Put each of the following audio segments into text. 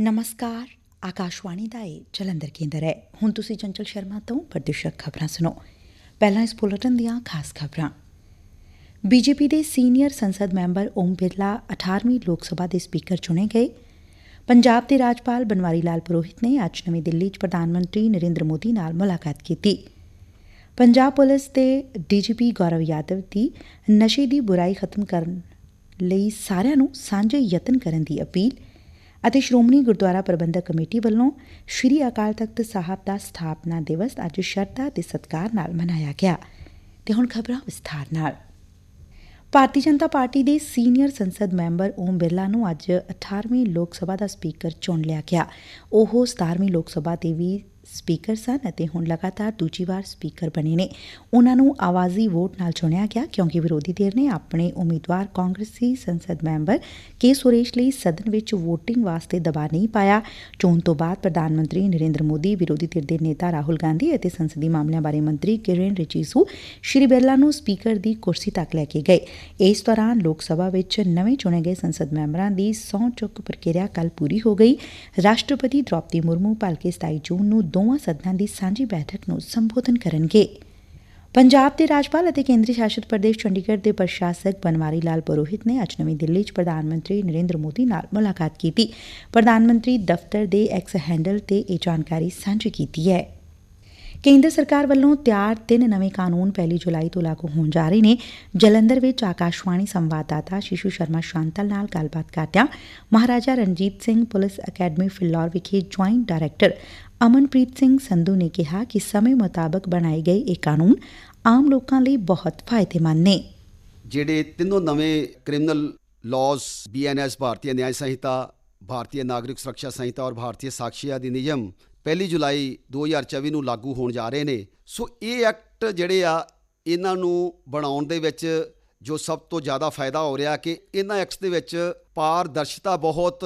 ਨਮਸਕਾਰ ਆਕਾਸ਼ਵਾਣੀ ਦਾ ਇਹ ਜਲੰਧਰ ਕੇਂਦਰ ਹੈ ਹੁਣ ਤੁਸੀਂ ਚੰਚਲ ਸ਼ਰਮਾ ਤੋਂ ਪ੍ਰਦੇਸ਼ਕ ਖਬਰਾਂ ਸੁਣੋ ਪਹਿਲਾਂ ਇਸ ਬੁਲੇਟਿਨ ਦੀਆਂ ਖਾਸ ਖਬਰਾਂ ਬੀਜੇਪੀ ਦੇ ਸੀਨੀਅਰ ਸੰਸਦ ਮੈਂਬਰ ਓਮ ਬਿਰਲਾ 18ਵੀਂ ਲੋਕ ਸਭਾ ਦੇ ਸਪੀਕਰ ਚੁਣੇ ਗਏ ਪੰਜਾਬ ਦੇ ਰਾਜਪਾਲ ਬਨਵਾਰੀ ਲਾਲ ਪੁਰੋਹਿਤ ਨੇ ਅੱਜ ਨਵੀਂ ਦਿੱਲੀ 'ਚ ਪ੍ਰਧਾਨ ਮੰਤਰੀ ਨਰਿੰਦਰ ਮੋਦੀ ਨਾਲ ਮੁਲਾਕਾਤ ਕੀਤੀ ਪੰਜਾਬ ਪੁਲਿਸ ਦੇ ਡੀਜੀਪੀ ਗੌਰਵ ਯਾਦਵ ਦੀ ਨਸ਼ੇ ਦੀ ਬੁਰਾਈ ਖਤਮ ਕਰਨ ਲਈ ਸਾਰਿਆਂ ਨੂੰ ਸਾਂਝੇ ਯਤਨ ਕਰਨ ਦੀ ਅਪੀਲ ਅਤੇ ਸ਼੍ਰੋਮਣੀ ਗੁਰਦੁਆਰਾ ਪ੍ਰਬੰਧਕ ਕਮੇਟੀ ਵੱਲੋਂ ਸ੍ਰੀ ਅਕਾਲ ਤਖਤ ਸਾਹਿਬ ਦਾ ਸਥਾਪਨਾ ਦਿਵਸ ਅੱਜ ਸ਼ਰਧਾ ਤੇ ਸਤਿਕਾਰ ਨਾਲ ਮਨਾਇਆ ਗਿਆ। ਤੇ ਹੁਣ ਖਬਰਾਂ ਵਿਸਥਾਰ ਨਾਲ। ਭਾਰਤੀ ਜਨਤਾ ਪਾਰਟੀ ਦੇ ਸੀਨੀਅਰ ਸੰਸਦ ਮੈਂਬਰ ਓਮ ਬਿਰਲਾ ਨੂੰ ਅੱਜ 18ਵੀਂ ਲੋਕ ਸਭਾ ਦਾ ਸਪੀਕਰ ਚੁਣ ਲਿਆ ਗਿਆ। ਉਹ 17ਵੀਂ ਲੋਕ ਸਭਾ ਤੇ ਵੀ ਸਪੀਕਰ ਸਨ ਅਤੇ ਹੁਣ ਲਗਾਤਾਰ ਦੂਜੀ ਵਾਰ ਸਪੀਕਰ ਬਣੇ ਨੇ। ਉਹਨਾਂ ਨੂੰ ਆਵਾਜ਼ੀ ਵੋਟ ਨਾਲ ਚੁਣਿਆ ਗਿਆ ਕਿਉਂਕਿ ਵਿਰੋਧੀ ਧਿਰ ਨੇ ਆਪਣੇ ਉਮੀਦਵਾਰ ਕਾਂਗਰਸੀ ਸੰਸਦ ਮੈਂਬਰ ਕੇ ਸੁਰੇਸ਼ ਲਈ ਸਦਨ ਵਿੱਚ VOTING ਵਾਸਤੇ ਦਬਾਅ ਨਹੀਂ ਪਾਇਆ। ਚੋਣ ਤੋਂ ਬਾਅਦ ਪ੍ਰਧਾਨ ਮੰਤਰੀ ਨਰਿੰਦਰ ਮੋਦੀ, ਵਿਰੋਧੀ ਧਿਰ ਦੇ ਨੇਤਾ ਰਾਹੁਲ ਗਾਂਧੀ ਅਤੇ ਸੰਸਦੀ ਮਾਮਲਿਆਂ ਬਾਰੇ ਮੰਤਰੀ ਕਿਰਨ ਰਿਜੀਸੂ ਸ਼੍ਰੀ ਬਿਰਲਾ ਨੂੰ ਸਪੀਕਰ ਦੀ ਕੁਰਸੀ ਤੱਕ ਲੈ ਕੇ ਗਏ। ਇਸ ਦੌਰਾਨ ਲੋਕ ਸਭਾ ਵਿੱਚ ਨਵੇਂ ਚੁਣੇ ਗਏ ਸੰਸਦ ਮੈਂਬਰਾਂ ਦੀ ਸਹੁੰ ਚੁੱਕ ਪ੍ਰਕਿਰਿਆ ਕੱਲ ਪੂਰੀ ਹੋ ਗਈ। ਰਾਸ਼ਟਰਪਤੀ ਦ੍ਰੋਪਦੀ ਮੁਰਮੂ, ਭਲਕੇ 27 ਜੂਨ ਨੂੰ ਦੋਵਾਂ ਸਦਨਾਂ ਦੀ ਸਾਂਝੀ ਬੈਠਕ ਨੂੰ ਸੰਬੋਧਨ ਕਰਨਗੇ। ਪੰਜਾਬ ਦੇ ਰਾਜਪਾਲ ਅਤੇ ਕੇਂਦਰੀ ਸ਼ਾਸਿਤ ਪ੍ਰਦੇਸ਼ ਚੰਡੀਗੜ੍ਹ ਦੇ ਪ੍ਰਸ਼ਾਸਕ ਬਨਵਾਰੀ ਲਾਲ ਪੁਰੋਹਿਤ ਨੇ ਅੱਜ ਨਵੀਂ ਦਿੱਲੀ 'ਚ ਪ੍ਰਧਾਨ ਮੰਤਰੀ ਨਰਿੰਦਰ ਮੋਦੀ ਨਾਲ ਮੁਲਾਕਾਤ ਕੀਤੀ। ਪ੍ਰਧਾਨ ਮੰਤਰੀ ਦਫ਼ਤਰ ਦੇ ਐਕਸ ਹੈਂਡਲ ਤੇ ਇਹ ਜਾਣਕਾਰੀ ਸਾਂਝੀ ਕੀਤੀ ਹੈ। ਕੇਂਦਰ ਸਰਕਾਰ ਵੱਲੋਂ ਤਿਆਰ ਤਿੰਨ ਨਵੇਂ ਕਾਨੂੰਨ ਪਹਿਲੀ ਜੁਲਾਈ ਤੋਂ ਲਾਗੂ ਹੋਣ ਜਾ ਰਹੇ ਨੇ। ਜਲੰਧਰ ਵਿੱਚ ਆਕਾਸ਼ਵਾਣੀ ਸੰਵਾਦਦਾਤਾ ਸ਼ਿਸ਼ੂ ਸ਼ਰਮਾ ਸ਼ਾਂਤਲ ਨਾਲ ਗੱਲਬਾਤ ਕਰਦਿਆਂ ਮਹਾਰਾਜਾ ਰਣਜੀਤ ਸਿੰਘ ਪੁਲਿਸ ਅਕੈਡਮੀ ਫਿਲੌਰ ਵਿਖੇ ਜੁਆਇੰਟ ਡਾਇਰੈਕਟਰ ਅਮਨਪ੍ਰੀਤ ਸਿੰਘ ਸੰਧੂ ਨੇ ਕਿਹਾ ਕਿ ਸਮੇਂ ਮੁਤਾਬਕ ਬਣਾਏ ਗਏ ਇਹ ਕਾਨੂੰਨ ਆਮ ਲੋਕਾਂ ਲਈ ਬਹੁਤ ਫਾਇਦੇਮੰਦ ਨੇ। ਜਿਹੜੇ ਤਿੰਨੋਂ ਨਵੇਂ ਕ੍ਰਿਮੀਨਲ ਲਾਜ਼ ਬੀਐਨਐਸ ਭਾਰਤੀ ਨਿਆਂ ਸੰਹਿਤਾ, ਭਾਰਤੀ ਨਾਗਰਿਕ ਸੁਰੱਖਿਆ ਸੰਹਿਤਾ ਔਰ ਭਾਰਤੀ ਸਾਕਸ਼ੀ ਨਿਯਮ ਪਹਿਲੀ ਜੁਲਾਈ 2024 ਨੂੰ ਲਾਗੂ ਹੋਣ ਜਾ ਰਹੇ ਨੇ। ਸੋ ਇਹ ਐਕਟ ਜਿਹੜੇ ਆ, ਇਹਨਾਂ ਨੂੰ ਬਣਾਉਣ ਦੇ ਵਿੱਚ ਜੋ ਸਭ ਤੋਂ ਜ਼ਿਆਦਾ ਫਾਇਦਾ ਹੋ ਰਿਹਾ ਕਿ ਇਹਨਾਂ ਐਕਟਸ ਦੇ ਵਿੱਚ ਪਾਰਦਰਸ਼ਤਾ ਬਹੁਤ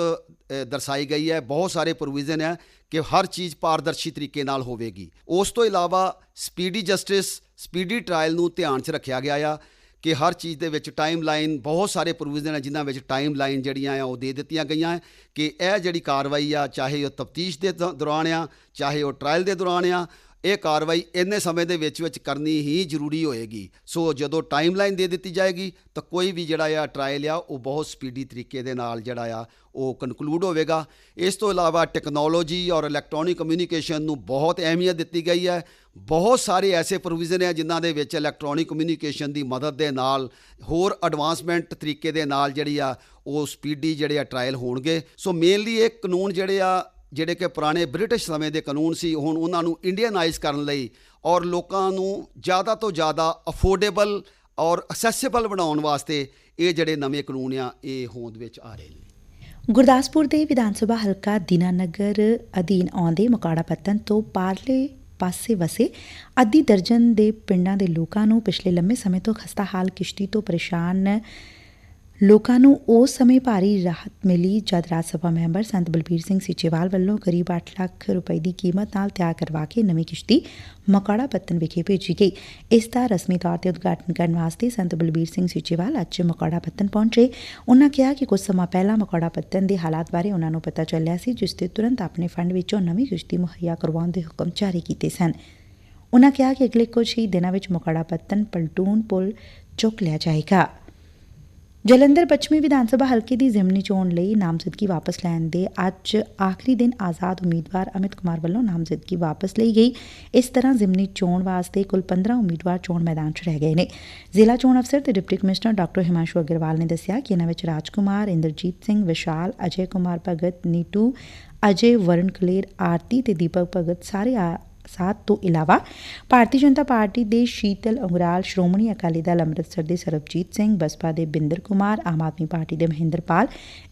ਦਰਸਾਈ ਗਈ ਹੈ। ਬਹੁਤ ਸਾਰੇ ਪ੍ਰੋਵੀਜ਼ਨ ਹੈ ਕਿ ਹਰ ਚੀਜ਼ ਪਾਰਦਰਸ਼ੀ ਤਰੀਕੇ ਨਾਲ ਹੋਵੇਗੀ। ਉਸ ਤੋਂ ਇਲਾਵਾ ਸਪੀਡੀ ਜਸਟਿਸ, ਸਪੀਡੀ ਟ੍ਰਾਇਲ ਨੂੰ ਧਿਆਨ 'ਚ ਰੱਖਿਆ ਗਿਆ ਆ ਕਿ ਹਰ ਚੀਜ਼ ਦੇ ਵਿੱਚ ਟਾਈਮ ਲਾਈਨ, ਬਹੁਤ ਸਾਰੇ ਪ੍ਰੋਵੀਜ਼ਨ ਹੈ ਜਿਨ੍ਹਾਂ ਵਿੱਚ ਟਾਈਮ ਲਾਈਨ ਜਿਹੜੀਆਂ ਆ ਉਹ ਦੇ ਦਿੱਤੀਆਂ ਗਈਆਂ। ਕਿ ਇਹ ਜਿਹੜੀ ਕਾਰਵਾਈ ਆ, ਚਾਹੇ ਉਹ ਤਫਤੀਸ਼ ਦੇ ਦ- ਦੌਰਾਨ ਆ, ਚਾਹੇ ਉਹ ਟ੍ਰਾਇਲ ਦੇ ਦੌਰਾਨ ਆ ਇਹ ਕਾਰਵਾਈ ਇੰਨੇ ਸਮੇਂ ਦੇ ਵਿੱਚ ਵਿੱਚ ਕਰਨੀ ਹੀ ਜ਼ਰੂਰੀ ਹੋਏਗੀ। ਸੋ ਜਦੋਂ ਟਾਈਮਲਾਈਨ ਦੇ ਦਿੱਤੀ ਜਾਏਗੀ, ਤਾਂ ਕੋਈ ਵੀ ਜਿਹੜਾ ਆ ਟ੍ਰਾਇਲ ਆ, ਉਹ ਬਹੁਤ ਸਪੀਡੀ ਤਰੀਕੇ ਦੇ ਨਾਲ ਜਿਹੜਾ ਆ, ਉਹ ਕਨਕਲੂਡ ਹੋਵੇਗਾ। ਇਸ ਤੋਂ ਇਲਾਵਾ ਟੈਕਨੋਲੋਜੀ ਔਰ ਇਲੈਕਟ੍ਰੋਨਿਕ ਕਮਿਊਨੀਕੇਸ਼ਨ ਨੂੰ ਬਹੁਤ ਅਹਿਮੀਅਤ ਦਿੱਤੀ ਗਈ ਹੈ। ਬਹੁਤ ਸਾਰੇ ਐਸੇ ਪ੍ਰੋਵੀਜ਼ਨ ਹੈ ਜਿਨ੍ਹਾਂ ਦੇ ਵਿੱਚ ਇਲੈਕਟ੍ਰੋਨਿਕ ਕਮਿਊਨੀਕੇਸ਼ਨ ਦੀ ਮਦਦ ਦੇ ਨਾਲ, ਹੋਰ ਐਡਵਾਂਸਮੈਂਟ ਤਰੀਕੇ ਦੇ ਨਾਲ ਜਿਹੜੀ ਆ, ਉਹ ਸਪੀਡੀ ਜਿਹੜੇ ਆ ਟ੍ਰਾਇਲ ਹੋਣਗੇ। ਸੋ ਮੇਨਲੀ ਇਹ ਕਾਨੂੰਨ ਜਿਹੜੇ ਆ ਜਿਹੜੇ ਕਿ ਪੁਰਾਣੇ ਬ੍ਰਿਟਿਸ਼ ਸਮੇਂ ਦੇ ਕਾਨੂੰਨ ਸੀ, ਹੁਣ ਉਹਨਾਂ ਨੂੰ ਇੰਡੀਅਨਾਈਜ਼ ਕਰਨ ਲਈ ਔਰ ਲੋਕਾਂ ਨੂੰ ਜ਼ਿਆਦਾ ਤੋਂ ਜ਼ਿਆਦਾ ਅਫੋਰਡੇਬਲ ਔਰ ਅਸੈਸਿਬਲ ਬਣਾਉਣ ਵਾਸਤੇ ਇਹ ਜਿਹੜੇ ਨਵੇਂ ਕਾਨੂੰਨ ਆ, ਇਹ ਹੋਂਦ ਵਿੱਚ ਆ ਰਹੇ ਨੇ। ਗੁਰਦਾਸਪੁਰ ਦੇ ਵਿਧਾਨ ਸਭਾ ਹਲਕਾ ਦੀਨਾਨਗਰ ਅਧੀਨ ਆਉਂਦੇ ਮਕਾੜਾ ਪੱਤਨ ਤੋਂ ਪਾਰਲੇ ਪਾਸੇ ਵਸੇ ਅੱਧੀ ਦਰਜਨ ਦੇ ਪਿੰਡਾਂ ਦੇ ਲੋਕਾਂ ਨੂੰ ਪਿਛਲੇ ਲੰਮੇ ਸਮੇਂ ਤੋਂ ਖਸਤਾ ਹਾਲ ਕਿਸ਼ਤੀ ਤੋਂ ਪਰੇਸ਼ਾਨ ਲੋਕਾਂ ਨੂੰ ਉਸ ਸਮੇਂ ਭਾਰੀ ਰਾਹਤ ਮਿਲੀ ਜਦ ਰਾਜ ਸਭਾ ਮੈਂਬਰ ਸੰਤ ਬਲਬੀਰ ਸਿੰਘ ਸੀਚੇਵਾਲ ਵੱਲੋਂ ਕਰੀਬ 8 ਲੱਖ ਰੁਪਏ ਦੀ ਕੀਮਤ ਨਾਲ ਤਿਆਰ ਕਰਵਾ ਕੇ ਨਵੀਂ ਕਿਸ਼ਤੀ ਮਕਾੜਾ ਪੱਤਨ ਵਿਖੇ ਭੇਜੀ ਗਈ। ਇਸ ਦਾ ਰਸਮੀ ਤੌਰ ਤੇ ਉਦਘਾਟਨ ਕਰਨ ਵਾਸਤੇ ਸੰਤ ਬਲਬੀਰ ਸਿੰਘ ਸੀਚੇਵਾਲ ਅੱਜ ਮਕਾੜਾ ਪੱਤਨ ਪਹੁੰਚੇ। ਉਹਨਾਂ ਕਿਹਾ ਕਿ ਕੁਝ ਸਮਾਂ ਪਹਿਲਾਂ ਮਕਾੜਾ ਪੱਤਨ ਦੇ ਹਾਲਾਤ ਬਾਰੇ ਉਹਨਾਂ ਨੂੰ ਪਤਾ ਚੱਲਿਆ ਸੀ, ਜਿਸ ਤੇ ਤੁਰੰਤ ਆਪਣੇ ਫੰਡ ਵਿੱਚੋਂ ਨਵੀਂ ਕਿਸ਼ਤੀ ਮੁਹੱਈਆ ਕਰਵਾਉਣ ਦੇ ਹੁਕਮ ਜਾਰੀ ਕੀਤੇ ਸਨ। ਉਹਨਾਂ ਕਿਹਾ ਕਿ ਅਗਲੇ ਕੁਝ ਹੀ ਦਿਨਾਂ ਵਿੱਚ ਮਕਾੜਾ ਪੱਤਨ ਪਲਟੂਨ ਪੁਲ ਚੁੱਕ ਲਿਆ ਜਾਏਗਾ। ਜਲੰਧਰ ਪੱਛਮੀ ਵਿਧਾਨ ਸਭਾ ਹਲਕੇ ਦੀ ਜ਼ਿਮਨੀ ਚੋਣ ਲਈ ਨਾਮਜ਼ਦਗੀ ਵਾਪਸ ਲੈਣ ਦੇ ਅੱਜ ਆਖਰੀ ਦਿਨ ਆਜ਼ਾਦ ਉਮੀਦਵਾਰ ਅਮਿਤ ਕੁਮਾਰ ਵੱਲੋਂ ਨਾਮਜ਼ਦਗੀ ਵਾਪਸ ਲਈ ਗਈ। ਇਸ ਤਰ੍ਹਾਂ ਜ਼ਿਮਨੀ ਚੋਣ ਵਾਸਤੇ ਕੁੱਲ 15 ਉਮੀਦਵਾਰ ਚੋਣ ਮੈਦਾਨ 'ਚ ਰਹਿ ਗਏ ਨੇ। ਜ਼ਿਲ੍ਹਾ ਚੋਣ ਅਫਸਰ ਤੇ deputy commissioner doctor Himanshu Agarwal ਨੇ ਦੱਸਿਆ ਕਿ ਇਹਨਾਂ ਵਿੱਚ ਰਾਜਕੁਮਾਰ, ਇੰਦਰਜੀਤ ਸਿੰਘ, ਵਿਸ਼ਾਲ, ਅਜੇ ਕੁਮਾਰ ਭਗਤ, ਨੀਟੂ, ਅਜੇ ਵਰਨ ਕਲੇਰ ਆਰਤੀ ਤੇ ਦੀਪਕ ਭਗਤ ਸਾਰੇ ਆ ਤੋਂ ਇਲਾਵਾ ਭਾਰਤੀ ਜਨਤਾ ਪਾਰਟੀ ਦੇ ਸ਼ੀਤਲ ਅੰਗਰਾਲ, ਸ਼੍ਰੋਮਣੀ ਅਕਾਲੀ ਦਲ ਅੰਮ੍ਰਿਤਸਰ ਦੇ ਸਰਬਜੀਤ ਸਿੰਘ ਬਸਪਾ ਦੇ ਬਿੰਦਰ ਕੁਮਾਰ, ਆਮ ਆਦਮੀ ਪਾਰਟੀ ਦੇ ਮਹਿੰਦਰਪਾਲ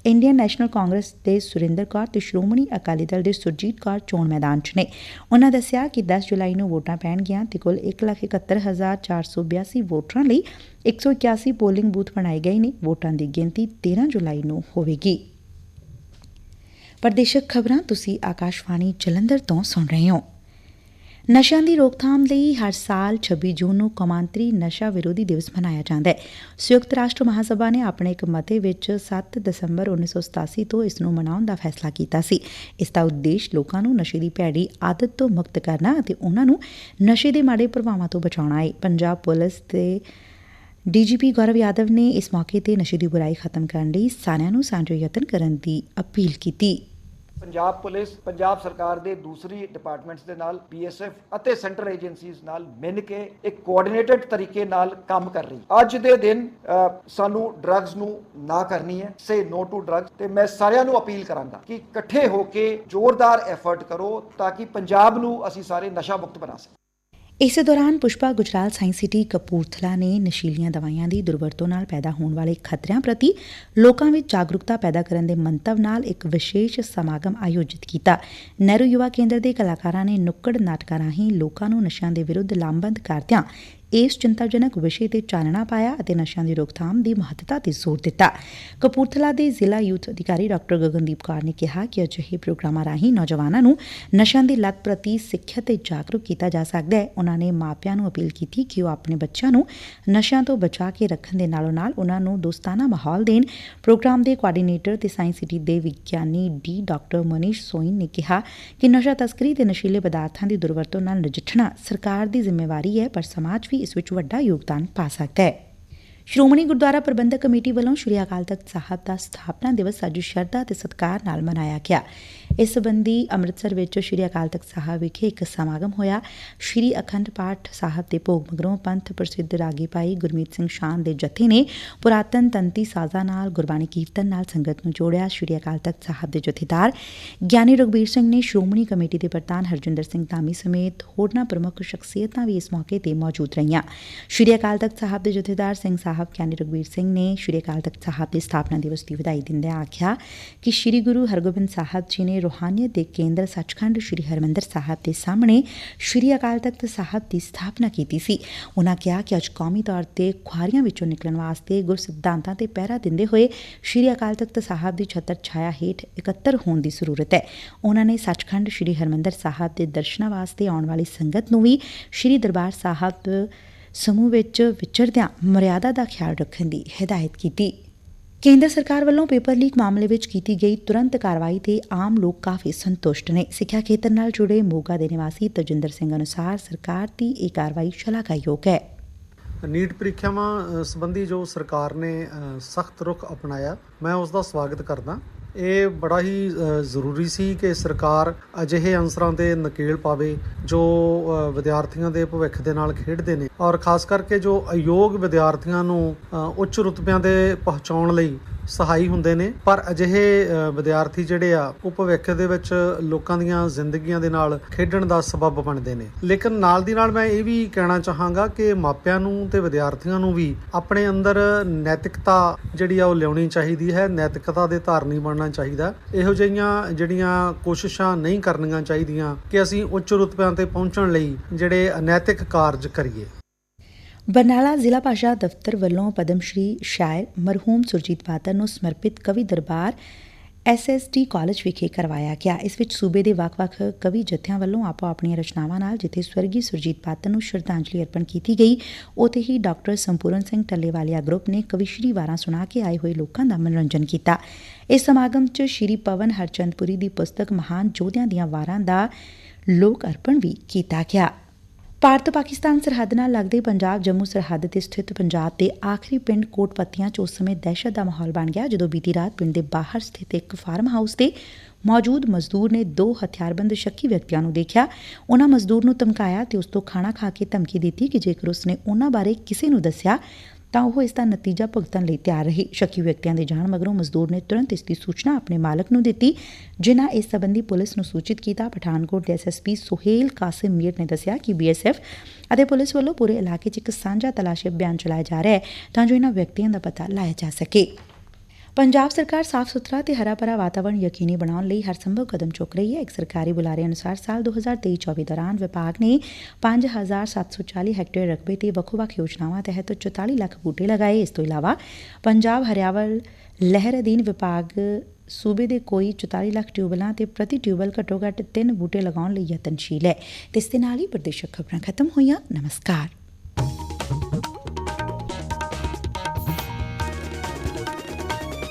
ਇੰਡੀਅਨ ਨੈਸ਼ਨਲ ਕਾਂਗਰਸ ਦੇ ਸੁਰਿੰਦਰ ਕੌਰ ਤੇ ਸ਼੍ਰੋਮਣੀ ਅਕਾਲੀ ਦਲ ਦੇ ਸੁਰਜੀਤ ਕੌਰ ਚੋਣ ਮੈਦਾਨ 'ਚ ਨੇ। ਉਹਨਾਂ ਦੱਸਿਆ ਕਿ 10 ਜੁਲਾਈ ਨੂੰ ਵੋਟਾਂ ਪੈਣਗੀਆਂ ਤੇ ਕੁੱਲ 171482 ਵੋਟਰਾਂ ਲਈ 181 ਪੋਲਿੰਗ ਬੂਥ ਬਣਾਏ ਗਏ ਨੇ। ਵੋਟਾਂ ਦੀ ਗਿਣਤੀ 13 ਜੁਲਾਈ ਨੂੰ ਹੋਵੇਗੀ। ਪ੍ਰਦੇਸ਼ਕ ਖਬਰਾਂ ਤੁਸੀਂ ਆਕਾਸ਼ਵਾਣੀ ਜਲੰਧਰ ਤੋਂ ਸੁਣ ਰਹੇ ਹੋ। ਨਸ਼ਿਆਂ ਦੀ ਰੋਕਥਾਮ ਲਈ ਹਰ ਸਾਲ 26 ਜੂਨ ਨੂੰ ਕੌਮਾਂਤਰੀ ਨਸ਼ਾ ਵਿਰੋਧੀ ਦਿਵਸ ਮਨਾਇਆ ਜਾਂਦਾ ਹੈ। ਸੰਯੁਕਤ ਰਾਸ਼ਟਰ ਮਹਾਸਭਾ ਨੇ ਆਪਣੇ ਇੱਕ ਮਤੇ ਵਿੱਚ 7 ਦਸੰਬਰ 1987 ਤੋਂ ਇਸ ਨੂੰ ਮਨਾਉਣ ਦਾ ਫੈਸਲਾ ਕੀਤਾ ਸੀ। ਇਸ ਦਾ ਉਦੇਸ਼ ਲੋਕਾਂ ਨੂੰ ਨਸ਼ੇ ਦੀ ਭੈੜੀ ਆਦਤ ਤੋਂ ਮੁਕਤ ਕਰਨਾ ਅਤੇ ਉਹਨਾਂ ਨੂੰ ਨਸ਼ੇ ਦੇ ਮਾੜੇ ਪ੍ਰਭਾਵਾਂ ਤੋਂ ਬਚਾਉਣਾ ਹੈ। ਪੰਜਾਬ ਪੁਲਿਸ ਤੇ ਡੀਜੀਪੀ ਗੌਰਵ ਯਾਦਵ ਨੇ ਇਸ ਮੌਕੇ ਤੇ ਨਸ਼ੇ ਦੀ ਬੁਰਾਈ ਖਤਮ ਕਰਨ ਲਈ ਸਾਰਿਆਂ ਨੂੰ ਸਾਂਝੇ ਯਤਨ ਕਰਨ ਦੀ ਅਪੀਲ ਕੀਤੀ। ਪੰਜਾਬ ਪੁਲਿਸ, ਪੰਜਾਬ ਸਰਕਾਰ ਦੇ ਦੂਸਰੀ ਡਿਪਾਰਟਮੈਂਟਸ ਦੇ ਨਾਲ ਬੀਐਸਐਫ ਅਤੇ ਸੈਂਟਰ ਏਜੰਸੀਜ਼ ਨਾਲ ਮਿਲ ਕੇ ਇੱਕ ਕੋਆਰਡੀਨੇਟਡ ਤਰੀਕੇ ਨਾਲ ਕੰਮ ਕਰ ਰਹੀ। ਅੱਜ ਦੇ ਦਿਨ ਸਾਨੂੰ ਡਰੱਗਸ ਨੂੰ ਨਾ ਕਰਨੀ ਹੈ ਸੇ ਨੋ ਟੂ ਡਰੱਗਸ ਤੇ ਮੈਂ ਸਾਰਿਆਂ ਨੂੰ ਅਪੀਲ ਕਰਾਂਗਾ ਕਿ ਇਕੱਠੇ ਹੋ ਕੇ ਜ਼ੋਰਦਾਰ ਐਫਰਟ ਕਰੋ ਤਾਂ ਕਿ ਪੰਜਾਬ ਨੂੰ ਅਸੀਂ ਸਾਰੇ ਨਸ਼ਾ ਮੁਕਤ ਬਣਾ ਸਕੀਏ। ਇਸੇ ਦੌਰਾਨ ਪੁਸ਼ਪਾ ਗੁਜਰਾਲ ਸਾਇੰਸ ਸਿਟੀ ਕਪੂਰਥਲਾ ਨੇ ਨਸ਼ੀਲੀਆਂ ਦਵਾਈਆਂ ਦੀ ਦੁਰਵਰਤੋਂ ਨਾਲ ਪੈਦਾ ਹੋਣ ਵਾਲੇ ਖਤਰਿਆਂ ਪ੍ਰਤੀ ਲੋਕਾਂ ਵਿੱਚ ਜਾਗਰੂਕਤਾ ਪੈਦਾ ਕਰਨ ਦੇ ਮੰਤਵ ਨਾਲ ਇੱਕ ਵਿਸ਼ੇਸ਼ ਸਮਾਗਮ ਆਯੋਜਿਤ ਕੀਤਾ। ਨਹਿਰੂ ਯੁਵਾ ਕੇਂਦਰ ਦੇ ਕਲਾਕਾਰਾਂ ਨੇ ਨੁੱਕੜ ਨਾਟਕਾਂ ਰਾਹੀਂ ਲੋਕਾਂ ਨੂੰ ਨਸ਼ਿਆਂ ਦੇ ਵਿਰੁੱਧ ਲਾਮਬੰਦ ਕਰਦਿਆਂ ਇਸ ਚਿੰਤਾਜਨਕ ਵਿਸ਼ੇ ਤੇ ਚਾਨਣਾ ਪਾਇਆ ਅਤੇ ਨਸ਼ਿਆਂ ਦੀ ਰੋਕਥਾਮ ਦੀ ਮਹੱਤਤਾ ਤੇ ਜ਼ੋਰ ਦਿੱਤਾ। ਕਪੂਰਥਲਾ ਦੇ ਜ਼ਿਲ੍ਹਾ ਯੂਥ ਅਧਿਕਾਰੀ ਡਾਕਟਰ ਗਗਨਦੀਪ ਕੌਰ ਨੇ ਕਿਹਾ ਕਿ ਅਜਿਹੇ ਪ੍ਰੋਗਰਾਮਾਂ ਰਾਹੀਂ ਨੌਜਵਾਨਾਂ ਨੂੰ ਨਸ਼ਿਆਂ ਦੀ ਲੱਤ ਪ੍ਰਤੀ ਸਿੱਖਿਅਤ ਤੇ ਜਾਗਰੂਕ ਕੀਤਾ ਜਾ ਸਕਦਾ ਹੈ। ਉਹਨਾਂ ਨੇ ਮਾਪਿਆਂ ਨੂੰ ਅਪੀਲ ਕੀਤੀ ਕਿ ਉਹ ਆਪਣੇ ਬੱਚਿਆਂ ਨੂੰ ਨਸ਼ਿਆਂ ਤੋਂ ਬਚਾ ਕੇ ਰੱਖਣ ਦੇ ਨਾਲੋਂ ਨਾਲ ਉਹਨਾਂ ਨੂੰ ਦੋਸਤਾਨਾ ਮਾਹੌਲ ਦੇਣ। ਪ੍ਰੋਗਰਾਮ ਦੇ ਕੋਆਰਡੀਨੇਟਰ ਤੇ ਸਾਇੰਸ ਸਿਟੀ ਦੇ ਵਿਗਿਆਨੀ ਡੀ ਡਾਕਟਰ ਮਨੀਸ਼ ਸੋਇਨ ਨੇ ਕਿਹਾ ਕਿ ਨਸ਼ਾ ਤਸਕਰੀ ਤੇ ਨਸ਼ੀਲੇ ਪਦਾਰਥਾਂ ਦੀ ਦੁਰਵਰਤੋਂ ਨਾਲ ਨਜਿੱਠਣਾ ਸਰਕਾਰ ਦੀ ਜ਼ਿੰਮੇਵਾਰੀ ਹੈ, ਪਰ ਸਮਾਜ ਵੀ ਇਸ ਵਿੱਚ ਵੱਡਾ ਯੋਗਦਾਨ ਪਾ ਸਕਦਾ ਹੈ। ਸ਼੍ਰੋਮਣੀ ਗੁਰਦੁਆਰਾ ਪ੍ਰਬੰਧਕ ਕਮੇਟੀ ਵੱਲੋਂ ਸ਼੍ਰੀ ਅਕਾਲ ਤਖਤ ਸਾਹਿਬ ਦਾ ਸਥਾਪਨਾ ਦਿਵਸ ਅੱਜ ਸ਼ਰਧਾ ਤੇ ਸਤਿਕਾਰ ਨਾਲ ਮਨਾਇਆ ਗਿਆ। ਇਸ ਸਬੰਧੀ ਅੰਮ੍ਰਿਤਸਰ ਵਿੱਚ ਸ਼੍ਰੀ ਅਕਾਲ ਤਖਤ ਸਾਹਿਬ ਵਿਖੇ ਇੱਕ ਸਮਾਗਮ ਹੋਇਆ। ਸ਼੍ਰੀ ਅਖੰਡ ਪਾਠ ਸਾਹਿਬ ਦੇ ਭੋਗ ਮਗਰੋਂ ਪੰਥ ਪ੍ਰਸਿੱਧ ਰਾਗੀ ਭਾਈ ਗੁਰਮੀਤ ਸਿੰਘ ਸ਼ਾਨ ਦੇ ਜਥੇ ਨੇ ਪੁਰਾਤਨ ਤੰਤੀ ਸਾਜ਼ਾਂ ਨਾਲ ਗੁਰਬਾਣੀ ਕੀਰਤਨ ਨਾਲ ਸੰਗਤ ਨੂੰ ਜੋੜਿਆ। ਸ਼੍ਰੀ ਅਕਾਲ ਤਖਤ ਸਾਹਿਬ ਦੇ ਜਥੇਦਾਰ ਗਿਆਨੀ ਰਘਬੀਰ ਸਿੰਘ ਨੇ ਸ਼੍ਰੋਮਣੀ ਕਮੇਟੀ ਦੇ ਪ੍ਰਧਾਨ ਹਰਜਿੰਦਰ ਸਿੰਘ ਧਾਮੀ ਸਮੇਤ ਹੋਰਨਾਂ ਪ੍ਰਮੁੱਖ ਸ਼ਖਸੀਅਤਾਂ ਵੀ ਇਸ ਮੌਕੇ ਤੇ ਮੌਜੂਦ ਰਹੀਆਂ। ਸ਼੍ਰੀ ਅਕਾਲ ਤਖਤ ਸਾਹਿਬ ਦੇ ਜਥੇਦਾਰ ਸਿੰਘ ਸਾਹਿਬ ਗਿਆਨੀ ਰਘਬੀਰ ਸਿੰਘ ਨੇ ਸ਼੍ਰੀ ਅਕਾਲ ਤਖਤ ਸਾਹਿਬ ਦੇ ਸਥਾਪਨਾ ਦਿਵਸ ਦੀ ਵਧਾਈ ਦਿੰਦਿਆਂ ਆਖਿਆ ਕਿ ਸ਼੍ਰੀ ਗੁਰੂ ਹਰਗੋਬਿੰਦ ਸਾਹਿਬ ਜੀ ਨੇ ਰੂਹਾਨੀਅਤ ਦੇ ਕੇਂਦਰ ਸੱਚਖੰਡ ਸ਼੍ਰੀ ਹਰਮੰਦਰ ਸਾਹਿਬ ਦੇ ਸਾਹਮਣੇ ਸ਼੍ਰੀ ਅਕਾਲ ਤਖਤ ਸਾਹਿਬ ਦੀ ਸਥਾਪਨਾ ਕੀਤੀ ਸੀ। ਉਹਨਾਂ ਕਿਹਾ ਕਿ ਅੱਜ ਕੌਮੀ ਤੌਰ ਤੇ ਖੁਆਰੀਆਂ ਵਿੱਚੋਂ ਨਿਕਲਣ ਵਾਸਤੇ ਗੁਰ ਸਿਧਾਂਤਾਂ ਤੇ ਪਹਿਰਾ ਦਿੰਦੇ ਹੋਏ ਸ਼੍ਰੀ ਅਕਾਲ ਤਖਤ ਸਾਹਿਬ ਦੀ ਛਤਰ ਛਾਇਆ ਹੇਠ ਇਕੱਤਰ ਹੋਣ ਦੀ ਜ਼ਰੂਰਤ ਹੈ। ਉਹਨਾਂ ਨੇ ਸੱਚਖੰਡ ਸ਼੍ਰੀ ਹਰਮੰਦਰ ਸਾਹਿਬ ਦੇ ਦਰਸ਼ਨਾਂ ਵਾਸਤੇ ਆਉਣ ਵਾਲੀ ਸੰਗਤ ਨੂੰ ਵੀ ਸ਼੍ਰੀ ਦਰਬਾਰ ਸਾਹਿਬ ਸਮੂਹ ਵਿੱਚ ਵਿਚਰਦਿਆਂ ਮਰਿਆਦਾ ਦਾ ਖਿਆਲ ਰੱਖਣ ਦੀ ਹਦਾਇਤ ਕੀਤੀ। ਕੇਂਦਰ ਸਰਕਾਰ ਵੱਲੋਂ ਪੇਪਰ ਲੀਕ ਮਾਮਲੇ ਵਿੱਚ ਕੀਤੀ ਗਈ ਤੁਰੰਤ ਕਾਰਵਾਈ ਤੇ ਆਮ ਲੋਕ ਕਾਫੀ ਸੰਤੁਸ਼ਟ ਨੇ। ਸਿੱਖਿਆ ਖੇਤਰ ਨਾਲ ਜੁੜੇ ਮੋਗਾ ਦੇ ਨਿਵਾਸੀ ਤਜਿੰਦਰ ਸਿੰਘ ਅਨੁਸਾਰ ਸਰਕਾਰ ਦੀ ਇਹ ਕਾਰਵਾਈ ਸ਼ਲਾਘਾਯੋਗ ਹੈ। ਨੀਟ ਪ੍ਰੀਖਿਆਵਾਂ ਅ, ਸੰਬੰਧੀ ਜੋ ਸਰਕਾਰ ਨੇ ਸਖਤ ਰੁਖ ਅਪਣਾਇਆ ਮੈਂ ਉਸ ਦਾ ਸਵਾਗਤ ਕਰਦਾ। ਇਹ ਬੜਾ ਹੀ ਜ਼ਰੂਰੀ ਸੀ ਕਿ ਸਰਕਾਰ ਅਜਿਹੇ ਅੰਸਰਾਂ ਤੇ ਨਕੇਲ ਪਾਵੇ ਜੋ ਵਿਦਿਆਰਥੀਆਂ ਦੇ ਭਵਿੱਖ ਦੇ ਨਾਲ ਖੇਡਦੇ ਨੇ ਔਰ ਖਾਸ ਕਰਕੇ ਜੋ ਅਯੋਗ ਵਿਦਿਆਰਥੀਆਂ ਨੂੰ ਉੱਚ ਰੁਤਬਿਆਂ ਦੇ ਪਹੁੰਚਾਉਣ ਲਈ ਸਹਾਈ ਹੁੰਦੇ ਨੇ। ਪਰ ਅਜਿਹੇ ਵਿਦਿਆਰਥੀ ਜਿਹੜੇ ਆ ਉਹ ਭਵਿੱਖ ਦੇ ਵਿੱਚ ਲੋਕਾਂ ਦੀਆਂ ਜ਼ਿੰਦਗੀਆਂ ਦੇ ਨਾਲ ਖੇਡਣ ਦਾ ਸਬਬ ਬਣਦੇ ਨੇ। ਲੇਕਿਨ ਨਾਲ ਦੀ ਨਾਲ ਮੈਂ ਇਹ ਵੀ ਕਹਿਣਾ ਚਾਹਾਂਗਾ ਕਿ ਮਾਪਿਆਂ ਨੂੰ ਤੇ ਵਿਦਿਆਰਥੀਆਂ ਨੂੰ ਵੀ ਆਪਣੇ ਅੰਦਰ ਨੈਤਿਕਤਾ ਜਿਹੜੀ ਆ ਉਹ ਲਿਆਉਣੀ ਚਾਹੀਦੀ ਹੈ। ਨੈਤਿਕਤਾ ਦੇ ਧਾਰਨੀ ਬਣਨਾ ਚਾਹੀਦਾ। ਇਹੋ ਜਿਹੀਆਂ ਜਿਹੜੀਆਂ ਕੋਸ਼ਿਸ਼ਾਂ ਨਹੀਂ ਕਰਨੀਆਂ ਚਾਹੀਦੀਆਂ ਕਿ ਅਸੀਂ ਉੱਚ ਰੁਤਬਿਆਂ ਤੇ ਪਹੁੰਚਣ ਲਈ ਜਿਹੜੇ ਅਨੈਤਿਕ ਕਾਰਜ ਕਰੀਏ। ਬਰਨਾਲਾ ਜ਼ਿਲ੍ਹਾ ਭਾਸ਼ਾ ਦਫ਼ਤਰ ਵੱਲੋਂ ਪਦਮ ਸ਼੍ਰੀ ਸ਼ਾਇਰ ਮਰਹੂਮ ਸੁਰਜੀਤ ਪਾਤਰ ਨੂੰ ਸਮਰਪਿਤ ਕਵੀ ਦਰਬਾਰ ਐਸਐਸਟੀ ਕਾਲਜ ਵਿਖੇ ਕਰਵਾਇਆ ਗਿਆ। ਇਸ ਵਿੱਚ ਸੂਬੇ ਦੇ ਵੱਖ-ਵੱਖ ਕਵੀ ਜਥਿਆਂ ਵੱਲੋਂ ਆਪੋ ਆਪਣੀਆਂ ਰਚਨਾਵਾਂ ਨਾਲ ਜਿੱਥੇ ਸਵਰਗੀ ਸੁਰਜੀਤ ਪਾਤਰ ਨੂੰ ਸ਼ਰਧਾਂਜਲੀ ਅਰਪਣ ਕੀਤੀ ਗਈ, ਉੱਥੇ ਹੀ ਡਾਕਟਰ ਸੰਪੂਰਨ ਸਿੰਘ ਟੱਲੇਵਾਲੀਆ ਗਰੁੱਪ ਨੇ ਕਵਿਸ਼ਰੀ ਵਾਰਾਂ ਸੁਣਾ ਕੇ ਆਏ ਹੋਏ ਲੋਕਾਂ ਦਾ ਮਨੋਰੰਜਨ ਕੀਤਾ। ਇਸ ਸਮਾਗਮ 'ਚ ਸ਼੍ਰੀ ਪਵਨ ਹਰਚੰਦਪੁਰੀ ਦੀ ਪੁਸਤਕ ਮਹਾਨ ਯੋਧਿਆਂ ਦੀਆਂ ਵਾਰਾਂ ਦਾ ਲੋਕ ਅਰਪਣ ਵੀ ਕੀਤਾ ਗਿਆ। ਭਾਰਤ ਪਾਕਿਸਤਾਨ ਸਰਹੱਦ ਨਾਲ ਲੱਗਦੇ ਪੰਜਾਬ, ਜੰਮੂ ਸਰਹੱਦ ਤੇ ਸਥਿਤ ਪੰਜਾਬ ਦੇ ਆਖਰੀ ਪਿੰਡ ਕੋਟਪੱਤੀਆਂ 'ਚ ਉਸ ਸਮੇਂ ਦਹਿਸ਼ਤ ਦਾ ਮਾਹੌਲ ਬਣ ਗਿਆ, ਜਦੋਂ ਬੀਤੀ ਰਾਤ ਪਿੰਡ ਦੇ ਬਾਹਰ ਸਥਿਤ ਇੱਕ ਫਾਰਮ ਹਾਊਸ ਤੇ ਮੌਜੂਦ ਮਜ਼ਦੂਰ ਨੇ ਦੋ ਹਥਿਆਰਬੰਦ ਸ਼ੱਕੀ ਵਿਅਕਤੀਆਂ ਨੂੰ ਦੇਖਿਆ। ਉਹਨਾਂ ਮਜ਼ਦੂਰ ਨੂੰ ਧਮਕਾਇਆ ਤੇ ਉਸ ਤੋਂ ਖਾਣਾ ਖਾ ਕੇ ਧਮਕੀ ਦਿੱਤੀ ਕਿ ਜੇਕਰ ਉਸਨੇ ਉਹਨਾਂ ਬਾਰੇ ਕਿਸੇ ਨੂੰ ਦੱਸਿਆ ਤਾਂ ਉਹ ਇਸ ਦਾ ਨਤੀਜਾ ਭੁਗਤਣ ਲਈ ਤਿਆਰ ਰਹੇ। ਸ਼ੱਕੀ ਵਿਅਕਤੀਆਂ ਦੇ ਜਾਣ ਮਗਰੋਂ ਮਜ਼ਦੂਰ ਨੇ ਤੁਰੰਤ ਇਸ ਦੀ ਸੂਚਨਾ ਆਪਣੇ ਮਾਲਕ ਨੂੰ ਦਿੱਤੀ, ਜਿਨ੍ਹਾਂ ਇਸ ਸੰਬੰਧੀ ਪੁਲਿਸ ਨੂੰ ਸੂਚਿਤ ਕੀਤਾ। ਪਠਾਨਕੋਟ ਦੇ ਐਸਐਸਪੀ ਸੁਹੇਲ ਕਾਸਿਮ ਮੀਰ ਨੇ ਦੱਸਿਆ ਕਿ ਬੀਐਸਐਫ ਅਤੇ ਪੁਲਿਸ ਵੱਲੋਂ ਪੂਰੇ ਇਲਾਕੇ 'ਚ ਇੱਕ ਸਾਂਝਾ ਤਲਾਸ਼ੀ ਅਭਿਆਨ ਚਲਾਇਆ ਜਾ ਰਿਹਾ ਹੈ, ਤਾਂ ਜੋ ਇਹਨਾਂ ਵਿਅਕਤੀਆਂ ਦਾ ਪਤਾ ਲਾਇਆ ਜਾ ਸਕੇ। ਪੰਜਾਬ ਸਰਕਾਰ ਸਾਫ਼ ਸੁਥਰਾ ਤੇ ਹਰਾ ਭਰਾ ਵਾਤਾਵਰਣ ਯਕੀਨੀ ਬਣਾਉਣ ਲਈ ਹਰ ਸੰਭਵ ਕਦਮ ਚੁੱਕ ਰਹੀ ਹੈ। ਇੱਕ ਸਰਕਾਰੀ ਬੁਲਾਰੇ ਅਨੁਸਾਰ ਸਾਲ 2023-24 ਦੌਰਾਨ ਵਿਭਾਗ ਨੇ 5740 ਹੈਕਟੇਅਰ ਰਕਬੇ ਤੇ ਵੱਖੋ-ਵੱਖ ਯੋਜਨਾਵਾਂ ਤਹਿਤ 44 ਲੱਖ ਬੂਟੇ ਲਗਾਏ। ਇਸ ਤੋਂ ਇਲਾਵਾ ਪੰਜਾਬ ਹਰਿਆਵਲ ਲਹਿਰ ਅਧੀਨ ਵਿਭਾਗ ਸੂਬੇ ਦੇ ਕੋਈ 44 ਲੱਖ ਟਿਊਬਲਾਂ ਤੇ ਪ੍ਰਤੀ ਟਿਊਬਲ ਘੱਟੋ ਘੱਟ 3 ਬੂਟੇ ਲਗਾਉਣ ਲਈ ਯਤਨਸ਼ੀਲ ਹੈ। ਤੇ ਇਸ ਦੇ ਨਾਲ ਹੀ ਪ੍ਰਦੇਸ਼ਕ ਖਬਰਾਂ ਖਤਮ ਹੋਈਆਂ। ਨਮਸਕਾਰ।